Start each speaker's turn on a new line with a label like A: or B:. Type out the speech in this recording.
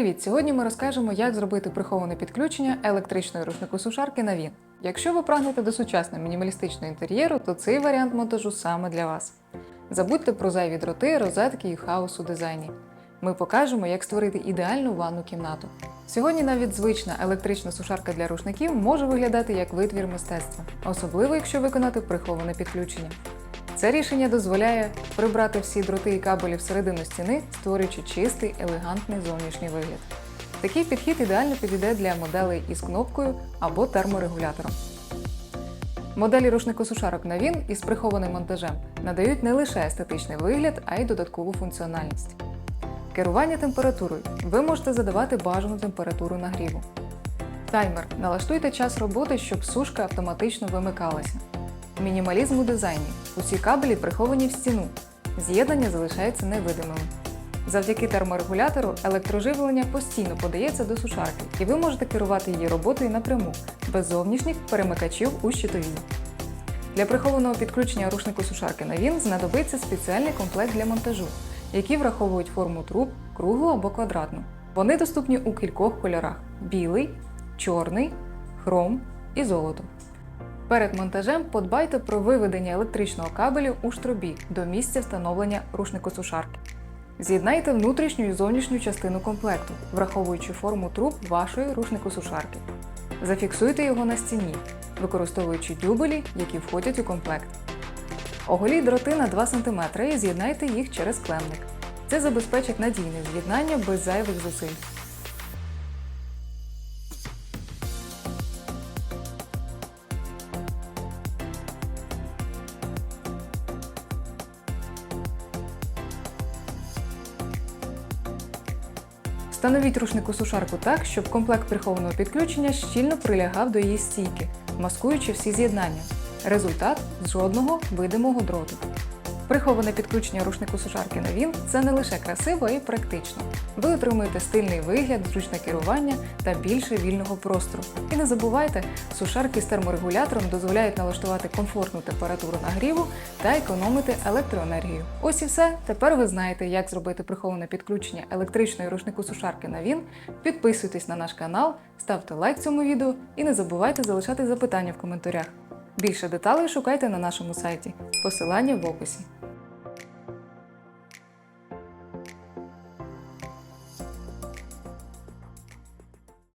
A: Привіт! Сьогодні ми розкажемо, як зробити приховане підключення електричної рушнику сушарки на він. Якщо ви прагнете до сучасного мінімалістичного інтер'єру, то цей варіант монтажу саме для вас. Забудьте про зайві дроти, розетки і хаос у дизайні. Ми покажемо, як створити ідеальну ванну кімнату. Сьогодні навіть звична електрична сушарка для рушників може виглядати як витвір мистецтва, особливо якщо виконати приховане підключення. Це рішення дозволяє прибрати всі дроти і кабелі всередину стіни, створюючи чистий, елегантний зовнішній вигляд. Такий підхід ідеально підійде для моделей із кнопкою або терморегулятором. Моделі рушникосушарок він із прихованим монтажем надають не лише естетичний вигляд, а й додаткову функціональність. Керування температурою. Ви можете задавати бажану температуру нагріву. Таймер. Налаштуйте час роботи, щоб сушка автоматично вимикалася. Мінімалізм у дизайні. Усі кабелі приховані в стіну. З'єднання залишаються невидимими. Завдяки терморегулятору електроживлення постійно подається до сушарки, і ви можете керувати її роботою напряму, без зовнішніх перемикачів у щитовій. Для прихованого підключення рушнику сушарки на він знадобиться спеціальний комплект для монтажу, які враховують форму труб, круглу або квадратну. Вони доступні у кількох кольорах: білий, чорний, хром і золото. Перед монтажем подбайте про виведення електричного кабелю у штробі до місця встановлення рушникосушарки. З'єднайте внутрішню і зовнішню частину комплекту, враховуючи форму труб вашої рушникосушарки. Зафіксуйте його на стіні, використовуючи дюбелі, які входять у комплект. Оголіть дроти на 2 см і з'єднайте їх через клемник. Це забезпечить надійне з'єднання без зайвих зусиль. Встановіть рушнику сушарку так, щоб комплект прихованого підключення щільно прилягав до її стійки, маскуючи всі з'єднання. Результат жодного видимого дроту. Приховане підключення рушнику сушарки на він це не лише красиво і практично. Ви отримуєте стильний вигляд, зручне керування та більше вільного простору. І не забувайте, сушарки з терморегулятором дозволяють налаштувати комфортну температуру нагріву та економити електроенергію. Ось і все. Тепер ви знаєте, як зробити приховане підключення електричної рушнику сушарки на він. Підписуйтесь на наш канал, ставте лайк цьому відео і не забувайте залишати запитання в коментарях. Більше деталей шукайте на нашому сайті. Посилання в описі.